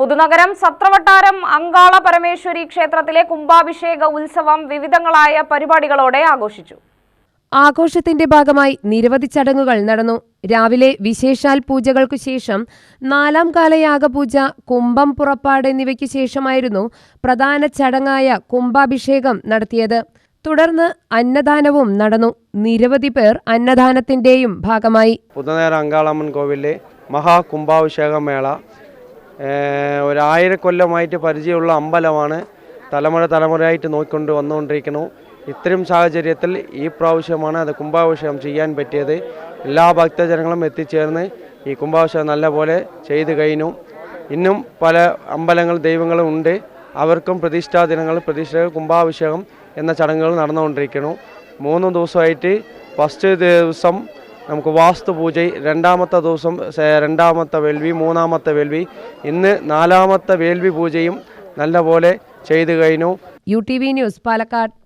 പുതുനഗരം സത്രവട്ടാരം അങ്കാള പരമേശ്വരി ക്ഷേത്രത്തിലെ കുംഭാഭിഷേക ഉത്സവം വിവിധങ്ങളായ പരിപാടികളോടെ ആഘോഷിച്ചു. ആഘോഷത്തിന്റെ ഭാഗമായി നിരവധി ചടങ്ങുകൾ നടന്നു. രാവിലെ വിശേഷാൽ പൂജകൾക്കു ശേഷം നാലാം കാലയാഗപൂജ കുംഭം പുറപ്പാട് എന്നിവയ്ക്കു ശേഷമായിരുന്നു പ്രധാന ചടങ്ങായ കുംഭാഭിഷേകം നടത്തിയത്. തുടർന്ന് അന്നദാനവും നടന്നു. നിരവധി പേർ അന്നദാനത്തിന്റെയും ഭാഗമായി. പുതുനേരം അങ്കാളമ്മൻ കോവിലെ മഹാകുംഭാഭിഷേക മേള ഏഹ് ഒരായിരക്കൊല്ലമായിട്ട് പരിചയമുള്ള അമ്പലമാണ് തലമുറ തലമുറയായിട്ട് നോക്കിക്കൊണ്ട് വന്നുകൊണ്ടിരിക്കുന്നു. ഇത്തരം സാഹചര്യത്തിൽ ഈ പ്രാവശ്യമാണ് അത് കുംഭാഭിഷേകം ചെയ്യാൻ പറ്റിയത്. എല്ലാ ഭക്തജനങ്ങളും എത്തിച്ചേർന്ന് ഈ കുംഭാഭിഷേകം നല്ലപോലെ ചെയ്തു കഴിഞ്ഞു. ഇന്നും പല അമ്പലങ്ങൾ ദൈവങ്ങളും ഉണ്ട്. അവർക്കും പ്രതിഷ്ഠാ ദിനങ്ങൾ പ്രതിഷ്ഠ കുംഭാഭിഷേകം എന്ന ചടങ്ങുകൾ നടന്നുകൊണ്ടിരിക്കുന്നു. മൂന്ന് ദിവസമായിട്ട് ഫസ്റ്റ് ദിവസം നമുക്ക് വാസ്തു പൂജ രണ്ടാമത്തെ ദിവസം രണ്ടാമത്തെ വേൽവി മൂന്നാമത്തെ വേൽവി ഇന്ന് നാലാമത്തെ വേൽവി പൂജയും നല്ലപോലെ ചെയ്തു കഴിഞ്ഞു. U T V news Palakkad.